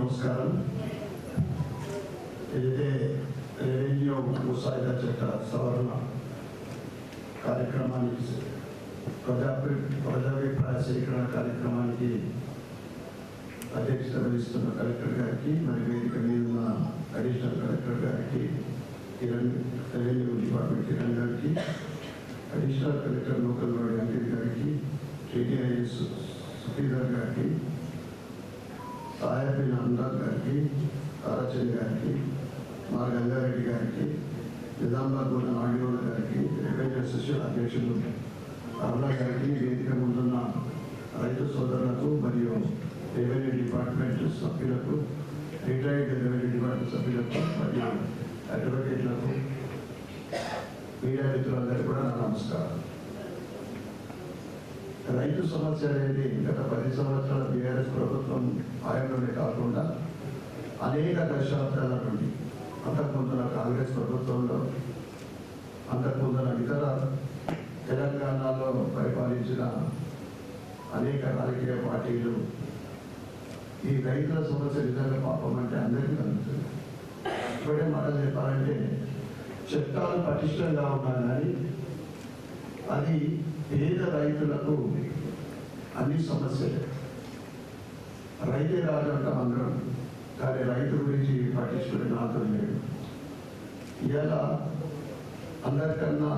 నమస్కారం. ఏదైతే రెవెన్యూ ముసాయిదా చట్ట సవరణ కార్యక్రమానికి ప్రజా ప్రజాభిప్రాయ సేకరణ కార్యక్రమానికి అధ్యక్షత వహిస్తున్న కలెక్టర్ గారికి మరి వేదిక మీద ఉన్న అడిషనల్ కలెక్టర్ గారికి కిరణ్ రెవెన్యూ డిపార్ట్మెంట్ కిరణ్ గారికి అడిషనల్ కలెక్టర్ లోకల్ బాడీ గారికి కేటీఐఎస్ సుఖీధర్ గారికి సాయపైన అనురాగ్ గారికి తారాచంద్ గారికి మా గంగారెడ్డి గారికి నిజామాబాద్ ఉన్న నాయుడు గారికి రెవెన్యూ అసోసియేషన్ అధ్యక్షులు అరుణ గారికి వేదిక ముందున్న రైతు సోదరులకు మరియు రెవెన్యూ డిపార్ట్మెంట్ సభ్యులకు రిటైర్డ్ రెవెన్యూ డిపార్ట్మెంట్ సభ్యులకు మరియు అడ్వకేట్లకు మీడియా మిత్రులందరికీ కూడా నా నమస్కారం రైతు సమస్య అనేది గత పది సంవత్సరాల బీఆర్ఎస్ ప్రభుత్వం ఆయనలోనే కాకుండా అనేక దశాబ్దాల నుండి అంతకుముందున కాంగ్రెస్ ప్రభుత్వంలో అంతకుముందున ఇతర తెలంగాణలో పరిపాలించిన అనేక రాజకీయ పార్టీలు ఈ రైతుల సమస్య నిజంగా పాపం అంటే అందరికీ కలుగుతుంది. ఇప్పుడే మనం చెప్పాలంటే చట్టాలు పటిష్టంగా ఉన్నా కానీ అది పేద రైతులకు అన్ని సమస్యలే. రైతే రాజు అంటాం అందరం కానీ రైతు గురించి పట్టించుకునే నాతో లేదు. ఇలా అందరికన్నా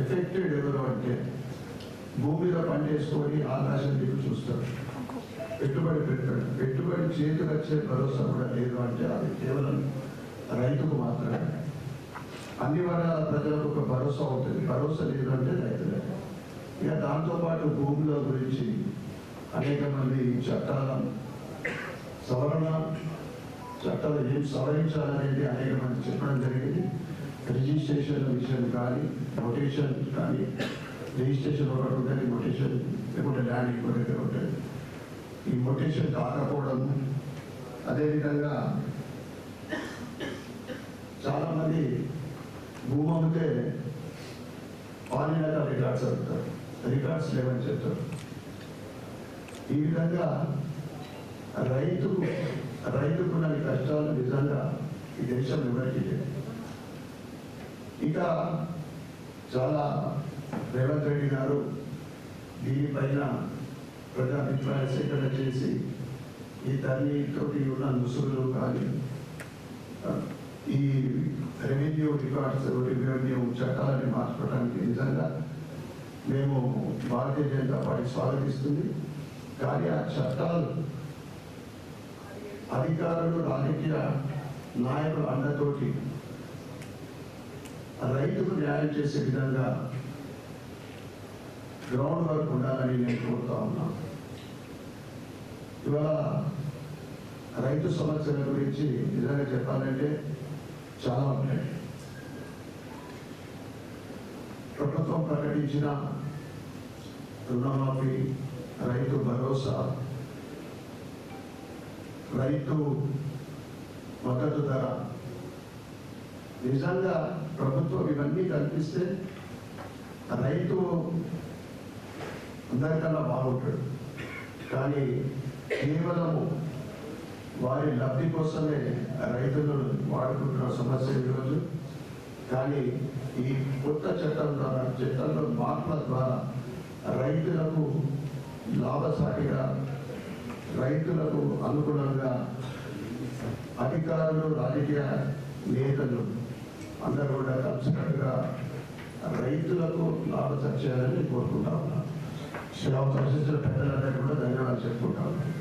ఎఫెక్టెడ్ ఎవరు అంటే భూమిలో పనిచేసుకొని ఆకాశం దిగు చూస్తారు. పెట్టుబడి పెట్టాడు పెట్టుబడి చేతికి వచ్చే భరోసా కూడా లేదు అంటే అది కేవలం రైతుకు మాత్రమే. అన్ని వర్గాల ప్రజలకు ఒక భరోసా ఉంటుంది. భరోసా లేదంటే అంటే రైతులే. ఇక దాంతోపాటు భూముల గురించి అనేక మంది చట్టాల సవరణ చట్టాలు ఏం సవరించాలనేది అనేక మంది చెప్పడం జరిగింది. రిజిస్ట్రేషన్ విషయం కానీ రొటేషన్ కానీ రిజిస్ట్రేషన్ ఒకటి ఉంటుంది రొటేషన్ లేకుంటే ల్యాండ్ ఇంకో దగ్గర ఉంటుంది. ఈ మొటేషన్ కాకపోవడం అదేవిధంగా చాలామంది భూమి అమ్మితే ఆన్లైన్ రికార్డ్స్ అడుగుతారు. రికార్డ్స్ లేవని చెప్తారు. ఈ విధంగా రైతు రైతుకున్న కష్టాలు నిజంగా ఈ దేశం ఎవరికి లేదు. ఇక చాలా రేవంత్ రెడ్డి గారు దీనిపైన ప్రజాభిప్రాయ సేకరణ చేసి ఈ తల్లితోటి ఉన్న ముసుగులు కానీ ఈ రెవెన్యూ రికార్డ్స్ చట్టాలని మార్చుకోవడానికి నిజంగా మేము భారతీయ జనతా పార్టీ స్వాగతిస్తుంది. కానీ ఆ చట్టాలు అధికారులు రాజకీయ నాయకుల అండతోటి రైతుకు న్యాయం చేసే విధంగా గ్రౌండ్ వర్క్ ఉండాలని నేను కోరుతా ఉన్నాను ఇవాళ రైతు సమస్యల గురించి నిజంగా చెప్పాలంటే చాలా ఉన్నాయి. ప్రభుత్వం ప్రకటించిన రుణమాఫీ రైతు భరోసా రైతు మద్దతు ధర. నిజంగా ప్రభుత్వం ఇవన్నీ కల్పిస్తే రైతు అందరికన్నా బాగుంటాడు. కానీ కేవలము వారి లబ్ధి కోసమే రైతులు వాడుకుంటున్న సమస్య ఈరోజు. కానీ ఈ కొత్త చట్టం ద్వారా చట్టంలో మార్పుల ద్వారా రైతులకు లాభసాటిగా రైతులకు అనుగుణంగా అధికారులు రాజకీయ నేతలు అందరూ కూడా కలిసినట్టుగా రైతులకు లాభసాటి చేయాలని కోరుకుంటా ఉన్నాను. శిలావకాశించిన పెద్దలందరూ కూడా ధన్యవాదాలు చెప్పుకుంటా ఉన్నాను.